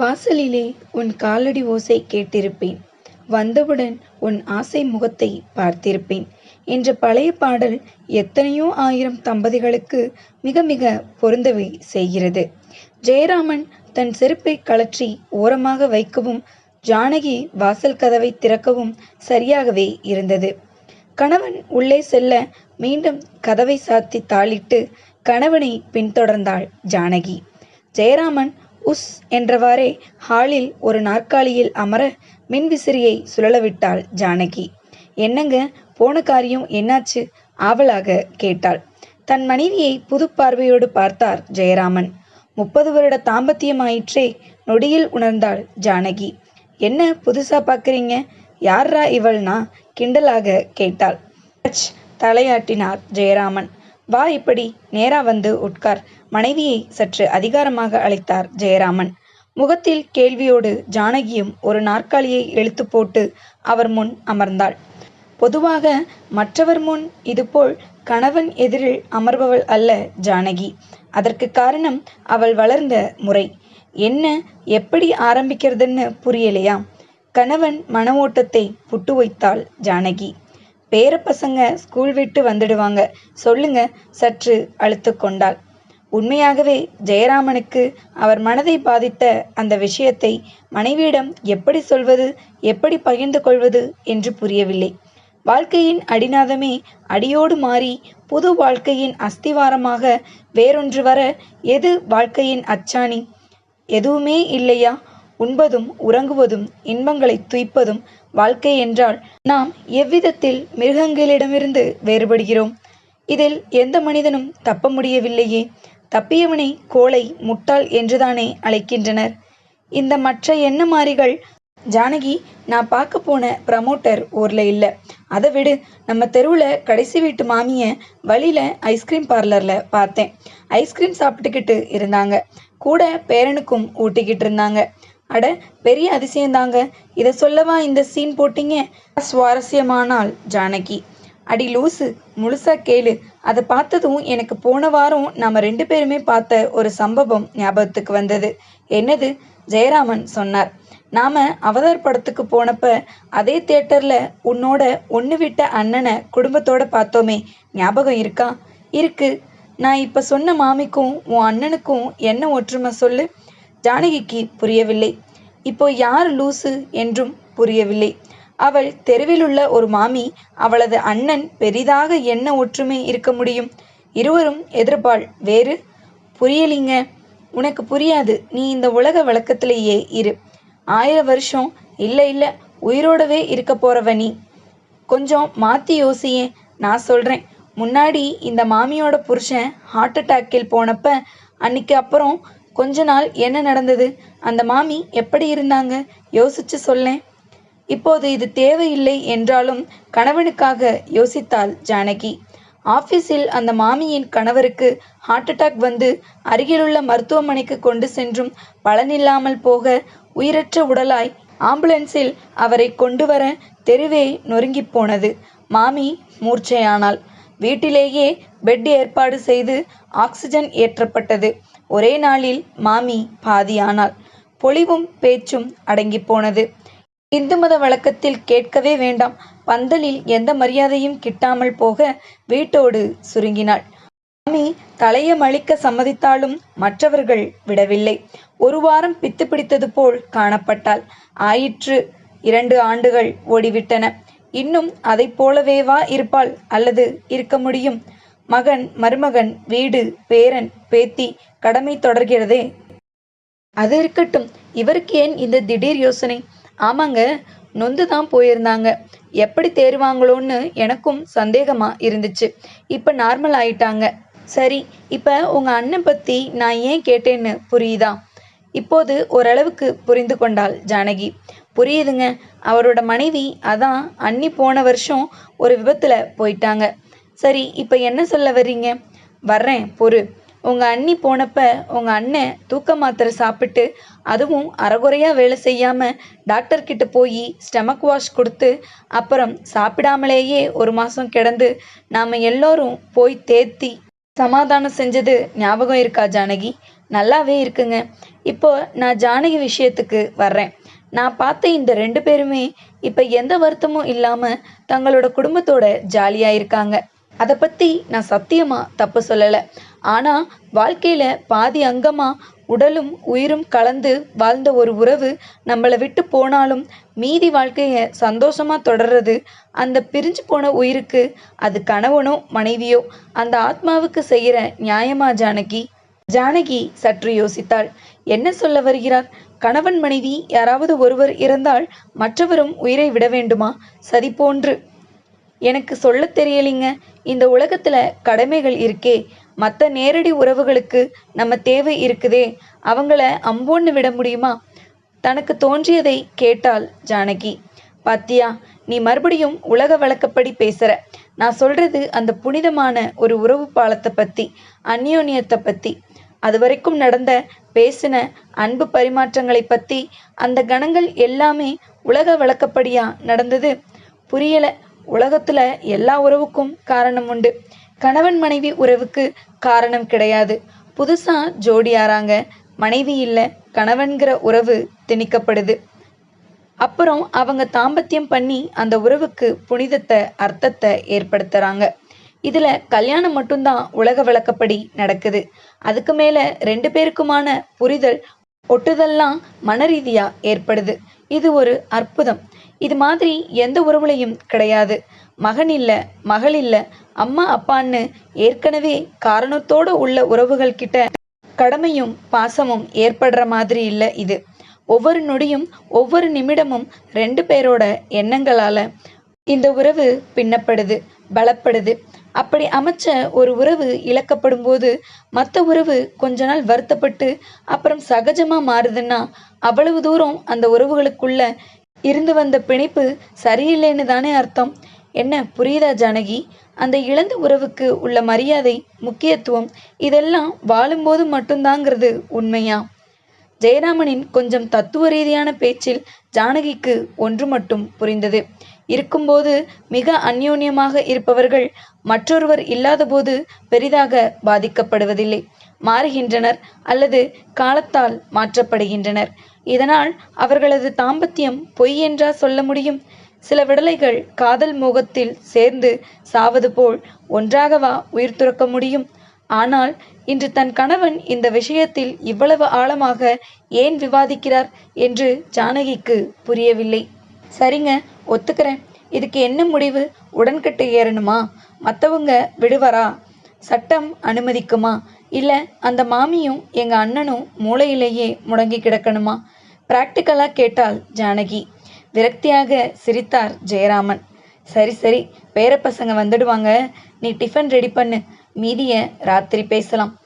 வாசலிலே உன் காலடி ஓசை கேட்டிருப்பேன். வந்தவுடன் உன் ஆசை முகத்தை பார்த்திருப்பேன். என்ற பழைய பாடல் எத்தனையோ ஆயிரம் தம்பதிகளுக்கு மிக மிக பொருந்தவை செய்கிறது. ஜெயராமன் தன் செருப்பை கழற்றி ஓரமாக வைக்கவும் ஜானகி வாசல் கதவை திறக்கவும் சரியாகவே இருந்தது. கணவன் உள்ளே செல்ல மீண்டும் கதவை சாத்தி தாளிட்டு கணவனை பின்தொடர்ந்தாள் ஜானகி. ஜெயராமன் உஸ் என்றவாறே ஹாலில் ஒரு நாற்காலியில் அமர மின்விசிறியை சுழலவிட்டாள் ஜானகி. என்னங்க போன காரியம் என்னாச்சு? ஆவலாக கேட்டாள். தன் மனைவியை புது பார்வையோடு பார்த்தார் ஜெயராமன். முப்பது வருட தாம்பத்தியமாயிற்றே நொடியில் உணர்ந்தாள் ஜானகி. என்ன புதுசா பார்க்குறீங்க யார்ரா இவள்னா? கிண்டலாக கேட்டாள். தலையாட்டினார் ஜெயராமன். வா இப்படி. நேரா வந்து உட்கார். மனைவியை சற்று அதிகாரமாக அழைத்தார் ஜெயராமன். முகத்தில் கேள்வியோடு ஜானகியும் ஒரு நாற்காலியை இழுத்து போட்டு அவர் முன் அமர்ந்தாள். பொதுவாக மற்றவர் முன் இதுபோல் கணவன் எதிரில் அமர்பவள் அல்ல ஜானகி. அதற்கு காரணம் அவள் வளர்ந்த முறை. என்ன எப்படி ஆரம்பிக்கிறதுன்னு புரியலையா கணவன் மன ஓட்டத்தை புட்டு வைத்தாள் ஜானகி. பேர பசங்க ஸ்கூல் விட்டு வந்துடுவாங்க. சொல்லுங்க சற்று அழுத்து கொண்டாள். உண்மையாகவே ஜெயராமனுக்கு அவர் மனதை பாதித்த அந்த விஷயத்தை மனைவியிடம் எப்படி சொல்வது எப்படி பகிர்ந்து கொள்வது என்று புரியவில்லை. வாழ்க்கையின் அடிநாதமே அடியோடு மாறி புது வாழ்க்கையின் அஸ்திவாரமாக வேறொன்று வர எது வாழ்க்கையின் அச்சாணி? எதுவுமே இல்லையா? உண்பதும் உறங்குவதும் இன்பங்களை துய்ப்பதும் வாழ்க்கை என்றால் நாம் எவ்விதத்தில் மிருகங்களிடமிருந்து வேறுபடுகிறோம்? இதில் எந்த மனிதனும் தப்ப முடியவில்லையே. தப்பியவனை கோழை முட்டாள் என்றுதானே அழைக்கின்றனர். இந்த மற்ற எண்ணமாரிகள் ஜானகி நான் பார்க்க போன ப்ரமோட்டர் ஊரில் இல்லை. அதை விடு நம்ம தெருவில் கடைசி வீட்டு மாமியை வழியில் ஐஸ்கிரீம் பார்லரில் பார்த்தேன். ஐஸ்கிரீம் சாப்பிட்டுக்கிட்டு இருந்தாங்க. கூட பேரனுக்கும் ஊட்டிக்கிட்டு இருந்தாங்க. அட பெரிய அதிசயந்தாங்க. இதை சொல்லவா இந்த சீன் போட்டீங்க? சுவாரஸ்யமானால் ஜானகி. அடி லூசு முழுசா கேளு. அதை பார்த்ததும் எனக்கு போன வாரம் நாம ரெண்டு பேருமே பார்த்த ஒரு சம்பவம் ஞாபகத்துக்கு வந்தது. என்னது? ஜெயராமன் சொன்னார். நாம அவதார் படத்துக்கு போனப்ப அதே தியேட்டர்ல உன்னோட ஒன்று விட்ட அண்ணனை குடும்பத்தோட பார்த்தோமே. ஞாபகம் இருக்கா? இருக்கு. நான் இப்ப சொன்ன மாமிக்கும் உன் அண்ணனுக்கும் என்ன ஒற்றுமை சொல்லு? ஜானகிக்கு புரியவில்லை. இப்போ யார் லூசு என்றும் புரியவில்லை. அவள் தெருவிலுள்ள ஒரு மாமி அவளது அண்ணன் பெரிதாக என்ன ஒற்றுமை இருக்க முடியும்? இருவரும் எதிர்பால் வேறு? புரியலிங்க. உனக்கு புரியாது. நீ இந்த உலக வழக்கத்திலேயே இரு. ஆயிரம் வருஷம். இல்லை இல்லை. உயிரோடவே இருக்க போறவ நீ. கொஞ்சம் மாத்தி யோசியே. நான் சொல்றேன். முன்னாடி இந்த மாமியோட புருஷன் ஹார்ட் அட்டாக்கில் போனப்ப அன்னைக்கு அப்புறம் கொஞ்ச நாள் என்ன நடந்தது? அந்த மாமி எப்படி இருந்தாங்க? யோசிச்சு சொல்லேன். இப்போது இது தேவையில்லை என்றாலும் கணவனுக்காக யோசித்தாள் ஜானகி. ஆபீஸில் அந்த மாமியின் கணவருக்கு ஹார்ட் அட்டாக் வந்து அருகிலுள்ள மருத்துவமனைக்கு கொண்டு சென்றும் பலனில்லாமல் போக உயிரற்ற உடலாய் ஆம்புலன்ஸில் அவரை கொண்டு வர தெருவே நொறுங்கிப் போனது. மாமி மூர்ச்சையானாள். வீட்டிலேயே பெட் ஏற்பாடு செய்து ஆக்சிஜன் ஏற்றப்பட்டது. ஒரே நாளில் மாமி பாதியானாள். பொலிவும் பேச்சும் அடங்கிப் போனது. இந்து மத வழக்கத்தில் கேட்கவே வேண்டாம். பந்தலில் எந்த மரியாதையும் கிட்டாமல் போக வீட்டோடு சுருங்கினாள். மாமி தலையை மழிக்க சம்மதித்தாலும் மற்றவர்கள் விடவில்லை. ஒரு வாரம் பித்து பிடித்தது போல் காணப்பட்டாள். ஆயிற்று இரண்டு ஆண்டுகள் ஓடிவிட்டன. இன்னும் அதைப் போலவேவா இருப்பாள் அல்லது இருக்க முடியும்? மகன் மருமகன் வீடு பேரன் பேத்தி கடமை தொடர்கிறதே. அது இருக்கட்டும். இவருக்கு ஏன் இந்த திடீர் யோசனை? ஆமாங்க நொந்து தான் போயிருந்தாங்க. எப்படி தேறுவாங்களோன்னு எனக்கும் சந்தேகமா இருந்துச்சு. இப்போ நார்மல் ஆயிட்டாங்க. சரி இப்போ உங்க அண்ணன் பத்தி நான் ஏன் கேட்டேன்னு புரியுதா? இப்போது ஓரளவுக்கு புரிந்து கொண்டாள் ஜானகி. புரியுதுங்க அவரோட மனைவி அதான் அன்னி போன வருஷம் ஒரு விபத்துல போயிட்டாங்க. சரி இப்போ என்ன சொல்ல வர்றீங்க? வர்றேன் பொறு. உங்கள் அண்ணி போனப்ப உங்கள் அண்ணன் தூக்க மாத்திரை சாப்பிட்டு அதுவும் அறகுறையாக வேலை செய்யாமல் டாக்டர்கிட்ட போய் ஸ்டமக் வாஷ் கொடுத்து அப்புறம் சாப்பிடாமலேயே ஒரு மாதம் கிடந்து நாம் எல்லோரும் போய் தேத்தி சமாதானம் செஞ்சது ஞாபகம் இருக்கா ஜானகி? நல்லாவே இருக்குங்க. இப்போ நான் ஜானகி விஷயத்துக்கு வர்றேன். நான் பார்த்த இந்த ரெண்டு பேருமே இப்போ எந்த வருத்தமும் இல்லாமல் தங்களோட குடும்பத்தோட ஜாலியாக இருக்காங்க. அதை பற்றி நான் சத்தியமாக தப்பு சொல்லலை. ஆனால் வாழ்க்கையில் பாதி அங்கமாக உடலும் உயிரும் கலந்து வாழ்ந்த ஒரு உறவு நம்மளை விட்டு போனாலும் மீதி வாழ்க்கையை சந்தோஷமாக தொடர்றது அந்த பிரிஞ்சு போன உயிருக்கு அது கணவனோ மனைவியோ அந்த ஆத்மாவுக்கு செய்கிற நியாயமா ஜானகி? ஜானகி சற்று யோசித்தாள். என்ன சொல்ல வருகிறார்? கணவன் மனைவி யாராவது ஒருவர் இறந்தால் மற்றவரும் உயிரை விட வேண்டுமா? சதி போன்று. எனக்கு சொல்ல தெரியலிங்க. இந்த உலகத்துல கடமைகள் இருக்கே. மற்ற நேரடி உறவுகளுக்கு நம்ம தேவை இருக்குதே. அவங்கள அம்போன்னு விட முடியுமா? தனக்கு தோன்றியதை கேட்டாள் ஜானகி. பாத்தியா நீ மறுபடியும் உலக வழக்கப்படி பேசுற. நான் சொல்றது அந்த புனிதமான ஒரு உறவு பாலத்தை பத்தி அந்யோன்யத்தை பத்தி. அது வரைக்கும் நடந்த பேசின அன்பு பரிமாற்றங்களை பத்தி அந்த கணங்கள் எல்லாமே உலக வழக்கப்படியா நடந்தது? புரியலை. உலகத்துல எல்லா உறவுக்கும் காரணம் உண்டு. கணவன் மனைவி உறவுக்கு காரணம் கிடையாது. புதுசா ஜோடி ஆறாங்க. மனைவி இல்ல கணவன்கிற உறவு திணிக்கப்படுது. அப்புறம் அவங்க தாம்பத்தியம் பண்ணி அந்த உறவுக்கு புனிதத்தை அர்த்தத்தை ஏற்படுத்துறாங்க. இதுல கல்யாணம் மட்டும்தான் உலக வழக்கப்படி நடக்குது. அதுக்கு மேல ரெண்டு பேருக்குமான புரிதல் ஒட்டுதல்லாம் மனரீதியா ஏற்படுது. இது ஒரு அற்புதம். இது மாதிரி எந்த உறவுலையும் கிடையாது. மகன் இல்ல மகள் இல்ல அம்மா அப்பான்னு ஏற்கனவே காரணத்தோட உள்ள உறவுகள் கிட்ட கடமையும் பாசமும் ஏற்படுற மாதிரி இல்ல இது. ஒவ்வொரு நொடியும் ஒவ்வொரு நிமிடமும் ரெண்டு பேரோட எண்ணங்களால இந்த உறவு பின்னப்படுது பலப்படுது. அப்படி அமைச்ச ஒரு உறவு இழக்கப்படும் போது மற்ற உறவு கொஞ்ச நாள் வருத்தப்பட்டு அப்புறம் சகஜமா மாறுதுன்னா அவ்வளவு தூரம் அந்த உறவுகளுக்குள்ள இருந்து வந்த பிணைப்பு சரியில்லைன்னு தானே அர்த்தம். என்ன புரியுதா ஜானகி? அந்த இழந்த உறவுக்கு உள்ள மரியாதை முக்கியத்துவம் இதெல்லாம் வாழும்போது மட்டும்தாங்கிறது உண்மையா? ஜெயராமனின் கொஞ்சம் தத்துவ ரீதியான பேச்சில் ஜானகிக்கு ஒன்று மட்டும் புரிந்தது. இருக்கும்போது மிக அந்யோன்யமாக இருப்பவர்கள் மற்றொருவர் இல்லாதபோது பெரிதாக பாதிக்கப்படுவதில்லை. மாறுகின்றனர் அல்லது காலத்தால் மாற்றப்படுகின்றனர். இதனால் அவர்களது தாம்பத்தியம் பொய் என்றா சொல்ல முடியும். சில விடலைகள் காதல் மோகத்தில் சேர்ந்து சாவது போல் ஒன்றாகவா உயிர் துறக்க முடியும். ஆனால் இன்று தன் கணவன் இந்த விஷயத்தில் இவ்வளவு ஆழமாக ஏன் விவாதிக்கிறார் என்று ஜானகிக்கு புரியவில்லை. சரிங்க ஒத்துக்கிறேன். இதுக்கு என்ன முடிவு? உடன்கட்டு ஏறணுமா? மற்றவங்க விடுவரா? சட்டம் அனுமதிக்குமா? இல்லை அந்த மாமியும் எங்கள் அண்ணனும் மூளையிலேயே முடங்கி கிடக்கணுமா? பிராக்டிக்கலாக கேட்டாள் ஜானகி. விரக்தியாக சிரித்தார் ஜெயராமன். சரி சரி பேர பசங்க வந்துடுவாங்க. நீ டிஃபன் ரெடி பண்ணு. மீதியை ராத்திரி பேசலாம்.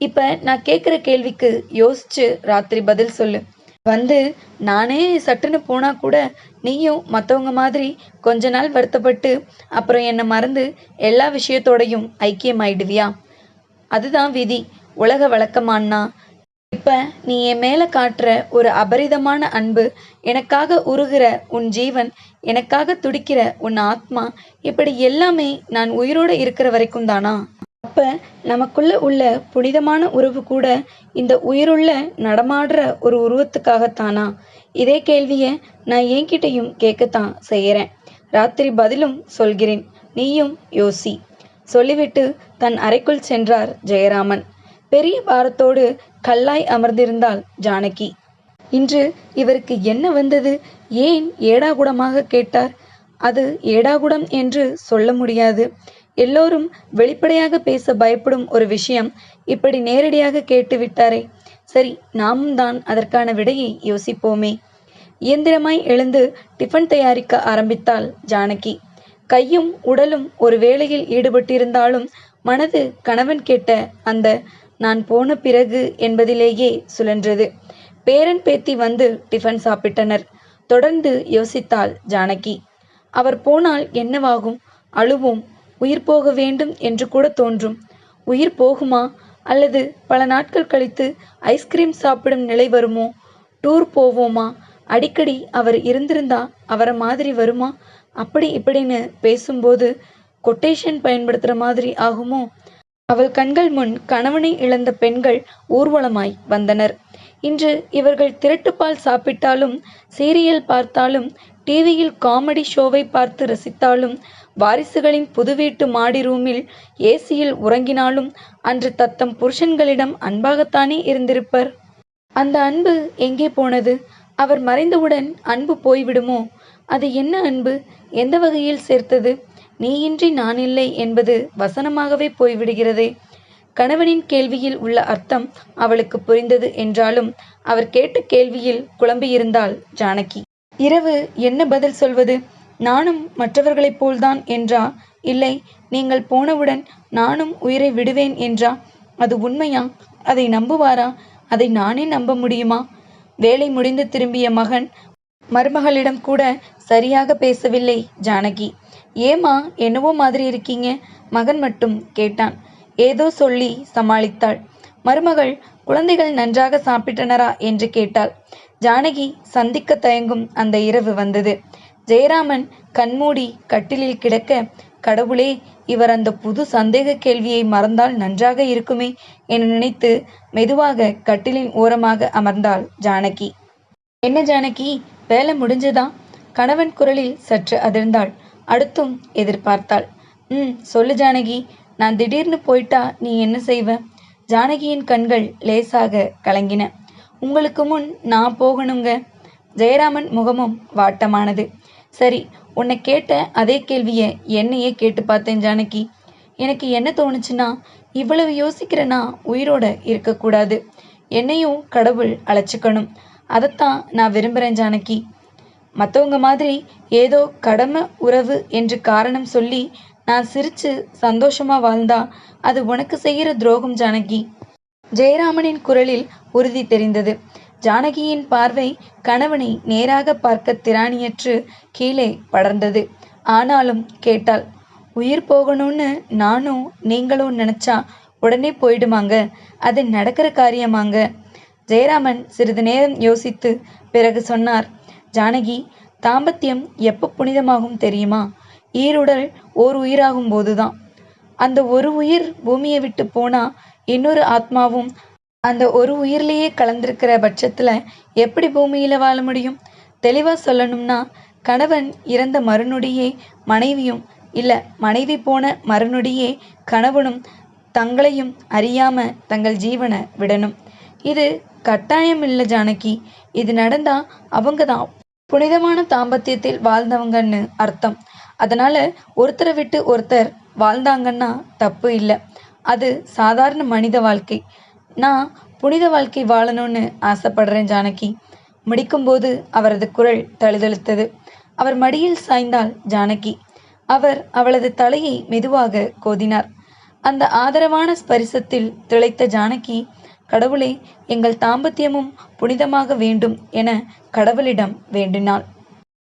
இப்போ நான் கேட்குற கேள்விக்கு யோசிச்சு ராத்திரி பதில் சொல்லு. வந்து நானே சட்டுன்னு போனால் கூட நீயும் மற்றவங்க மாதிரி கொஞ்ச நாள் வருத்தப்பட்டு அப்புறம் என்னை மறந்து எல்லா விஷயத்தோடையும் ஐக்கியமாயிடுவியா? அதுதான் விதி. உலக வழக்கமான்னா இப்ப நீ என் மேல காட்டுற ஒரு அபரிதமான அன்பு எனக்காக உருகிற உன் ஜீவன் எனக்காக துடிக்கிற உன் ஆத்மா இப்படி எல்லாமே நான் உயிரோட இருக்கிற வரைக்கும் தானா? அப்ப நமக்குள்ள உள்ள புனிதமான உறவு கூட இந்த உயிருள்ள நடமாடுற ஒரு உருவத்துக்காகத்தானா? இதே கேள்விய நான் என்கிட்டயும் கேட்கத்தான் செய்யறேன். ராத்திரி பதிலும் சொல்கிறேன். நீயும் யோசி. சொல்லிவிட்டு தன் அறைக்குள் சென்றார் ஜெயராமன். பெரிய பாரத்தோடு கல்லாய் அமர்ந்திருந்தாள் ஜானகி. இன்று இவருக்கு என்ன வந்தது? ஏன் ஏடாகுடமாக கேட்டார்? அது ஏடாகுடம் என்று சொல்ல முடியாது. எல்லோரும் வெளிப்படையாக பேச பயப்படும் ஒரு விஷயம் இப்படி நேரடியாக கேட்டு விட்டாரே. சரி நாமும் தான் அதற்கான விடையை யோசிப்போமே. இயந்திரமாய் எழுந்து டிஃபன் தயாரிக்க ஆரம்பித்தாள் ஜானகி. கையும் உடலும் ஒரு வேலையில் ஈடுபட்டிருந்தாலும் மனது கணவன் கேட்ட அந்த நான் போன பிறகு என்பதிலேயே சுழன்றது. பேரன் பேத்தி வந்து டிஃபன் சாப்பிட்டனர். தொடர்ந்து யோசித்தாள் ஜானகி. அவர் போனால் என்னவாகும்? அழுவோம். உயிர் போக வேண்டும் என்று கூட தோன்றும். உயிர் போகுமா? அல்லது பல நாட்கள் கழித்து ஐஸ்கிரீம் சாப்பிடும் நிலை வருமோ? டூர் போவோமா? அடிக்கடி அவர் இருந்திருந்தா அவரை மாதிரி வருமா? அப்படி இப்படின்னு பேசும்போது கொட்டேஷன் பயன்படுத்துகிற மாதிரி ஆகுமோ? அவள் கண்கள் முன் கணவனை இழந்த பெண்கள் ஊர்வலமாய் வந்தனர். இன்று இவர்கள் திரட்டுப்பால் சாப்பிட்டாலும் சீரியல் பார்த்தாலும் டிவியில் காமெடி ஷோவை பார்த்து ரசித்தாலும் வாரிசுகளின் புது வீட்டு மாடி ரூமில் ஏசியில் உறங்கினாலும் அன்று தத்தம் புருஷன்களிடம் அன்பாகத்தானே இருந்திருப்பர்? அந்த அன்பு எங்கே போனது? அவர் மறைந்தவுடன் அன்பு போய்விடுமோ? அது என்ன அன்பு? எந்த வகையில் சேர்த்தது? நீயின்றி நான் இல்லை என்பது வசனமாகவே போய்விடுகிறதே. கணவனின் கேள்வியில் உள்ள அர்த்தம் அவளுக்கு புரிந்தது என்றாலும் அவர் கேட்ட கேள்வியில் குழம்பியிருந்தாள் ஜானகி. இரவு என்ன பதில் சொல்வது? நானும் மற்றவர்களைப் போல்தான் என்றா? இல்லை நீங்கள் போனவுடன் நானும் உயிரை விடுவேன் என்றா? அது உண்மையா? அதை நம்புவாரா? அதை நானே நம்ப முடியுமா? வேலை முடிந்து திரும்பிய மகன் மருமகளிடம் கூட சரியாக பேசவில்லை ஜானகி. ஏமா என்னவோ மாதிரி இருக்கீங்க? மகன் மட்டும் கேட்டான். ஏதோ சொல்லி சமாளித்தாள். மருமகள் குழந்தைகள் நன்றாக சாப்பிட்டனரா? என்று கேட்டாள். ஜானகி சந்திக்க தயங்கும் அந்த இரவு வந்தது. ஜெயராமன் கண்மூடி கட்டிலில் கிடக்க கடவுளே இவர் அந்த புது சந்தேக கேள்வியை மறந்தால் நன்றாக இருக்குமே என நினைத்து மெதுவாக கட்டிலின் ஓரமாக அமர்ந்தாள் ஜானகி. என்ன ஜானகி? வேலை முடிஞ்சதா கணவன் குரலில் சற்று அதிர்ந்தாள். அடுத்தும் எதிர்பார்த்தாள். ம் சொல்லு ஜானகி. நான் திடீர்னு போயிட்டா நீ என்ன செய்வ? ஜானகியின் கண்கள் லேசாக கலங்கின. உங்களுக்கு முன் நான் போகணுங்க. ஜெயராமன் முகமும் வாட்டமானது. சரி உன்னை கேட்ட அதே கேள்வியை என்னையே கேட்டு பார்த்தேன் ஜானகி. எனக்கு என்ன தோணுச்சுன்னா இவ்வளவு யோசிக்கிறேன்னா உயிரோட இருக்கக்கூடாது. என்னையும் கடவுள் அழைச்சிக்கணும். அதைத்தான் நான் விரும்புகிறேன் ஜானகி. மற்றவங்க மாதிரி ஏதோ கடமை உறவு என்று காரணம் சொல்லி நான் சிரித்து சந்தோஷமாக வாழ்ந்தா அது உனக்கு செய்கிற துரோகம் ஜானகி. ஜெயராமனின் குரலில் உறுதி தெரிந்தது. ஜானகியின் பார்வை கணவனை நேராக பார்க்க திராணியற்று கீழே படர்ந்தது. ஆனாலும் கேட்டாள் உயிர் போகணும்னு நானும் நீங்களும் நினச்சா உடனே போயிடுமாங்க. அது நடக்கிற காரியமாங்க. ஜெயராமன் சிறிது நேரம் யோசித்து பிறகு சொன்னார் ஜானகி தாம்பத்தியம் எப்போ புனிதமாகும் தெரியுமா? ஈருடல் ஓர் உயிராகும் போதுதான். அந்த ஒரு உயிர் பூமியை விட்டு போனா இன்னொரு ஆத்மாவும் அந்த ஒரு உயிர்லேயே கலந்திருக்கிற பட்சத்துல எப்படி பூமியில வாழ முடியும்? தெளிவா சொல்லணும்னா கணவன் இறந்த மறுநொடியே மனைவியும் இல்ல மனைவி போன மறுநொடியே கணவனும் தங்களையும் அறியாம தங்கள் ஜீவனை விடணும். இது கட்டாயம் இல்லை ஜானகி. இது நடந்தா அவங்க தான் புனிதமான தாம்பத்தியத்தில் வாழ்ந்தவங்கன்னு அர்த்தம். அதனால ஒருத்தரை விட்டு ஒருத்தர் வாழ்ந்தாங்கன்னா தப்பு இல்லை. அது சாதாரண மனித வாழ்க்கை. நான் புனித வாழ்க்கை வாழணும்னு ஆசைப்படுறேன் ஜானகி. முடிக்கும்போது அவரது குரல் தழுதழுத்தது. அவர் மடியில் சாய்ந்தாள் ஜானகி. அவர் அவளது தலையை மெதுவாக கோதினார். அந்த ஆதரவான ஸ்பரிசத்தில் திளைத்த ஜானகி கடவுளே எங்கள் தாம்பத்தியமும் புனிதமாக வேண்டும் என கடவுளிடம் வேண்டினாள்.